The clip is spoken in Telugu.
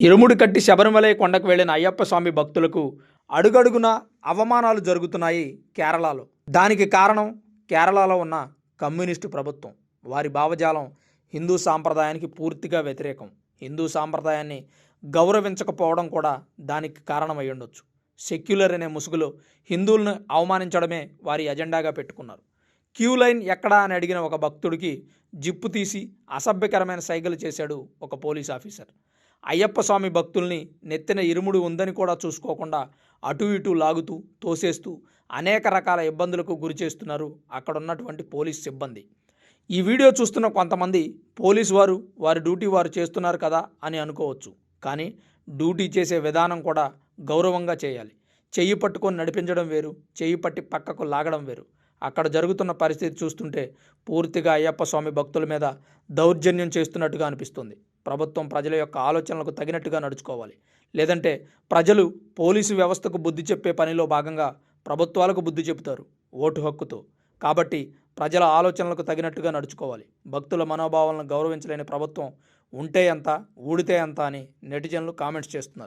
ఇరుముడి కట్టి శబరిమలై కొండకు వెళ్ళిన అయ్యప్ప స్వామి భక్తులకు అడుగడుగున అవమానాలు జరుగుతున్నాయి కేరళలో. దానికి కారణం కేరళలో ఉన్న కమ్యూనిస్టు ప్రభుత్వం. వారి భావజాలం హిందూ సాంప్రదాయానికి పూర్తిగా వ్యతిరేకం. హిందూ సాంప్రదాయాన్ని గౌరవించకపోవడం కూడా దానికి కారణమై ఉండొచ్చు. సెక్యులర్ అనే ముసుగులో హిందువులను అవమానించడమే వారి ఎజెండాగా పెట్టుకున్నారు. క్యూ లైన్ ఎక్కడా అని అడిగిన ఒక భక్తుడికి జిప్పు తీసి అసభ్యకరమైన సైగలు చేశాడు ఒక పోలీస్ ఆఫీసర్. అయ్యప్ప స్వామి భక్తుల్ని నెత్తిన ఇరుముడు ఉందని కూడా చూసుకోకుండా అటు ఇటు లాగుతూ తోసేస్తూ అనేక రకాల ఇబ్బందులకు గురి చేస్తున్నారు అక్కడ ఉన్నటువంటి పోలీస్ సిబ్బంది. ఈ వీడియో చూస్తున్న కొంతమంది పోలీసు వారు వారి డ్యూటీ వారు చేస్తున్నారు కదా అని అనుకోవచ్చు. కానీ డ్యూటీ చేసే విధానం కూడా గౌరవంగా చేయాలి. చెయ్యి పట్టుకొని నడిపించడం వేరు చెయ్యి పట్టి పక్కకు లాగడం వేరు. అక్కడ జరుగుతున్న పరిస్థితి చూస్తుంటే పూర్తిగా అయ్యప్ప స్వామి భక్తుల మీద దౌర్జన్యం చేస్తున్నట్టుగా అనిపిస్తుంది. ప్రభుత్వం ప్రజల యొక్క ఆలోచనలకు తగినట్టుగా నడుచుకోవాలి. లేదంటే ప్రజలు పోలీసు వ్యవస్థకు బుద్ధి చెప్పే పనిలో భాగంగా ప్రభుత్వాలకు బుద్ధి చెబుతారు ఓటు హక్కుతో. కాబట్టి ప్రజల ఆలోచనలకు తగినట్టుగా నడుచుకోవాలి. భక్తుల మనోభావాలను గౌరవించలేని ప్రభుత్వం ఉంటే ఎంత ఊడితే ఎంత అని నెటిజన్లు కామెంట్స్ చేస్తున్నారు.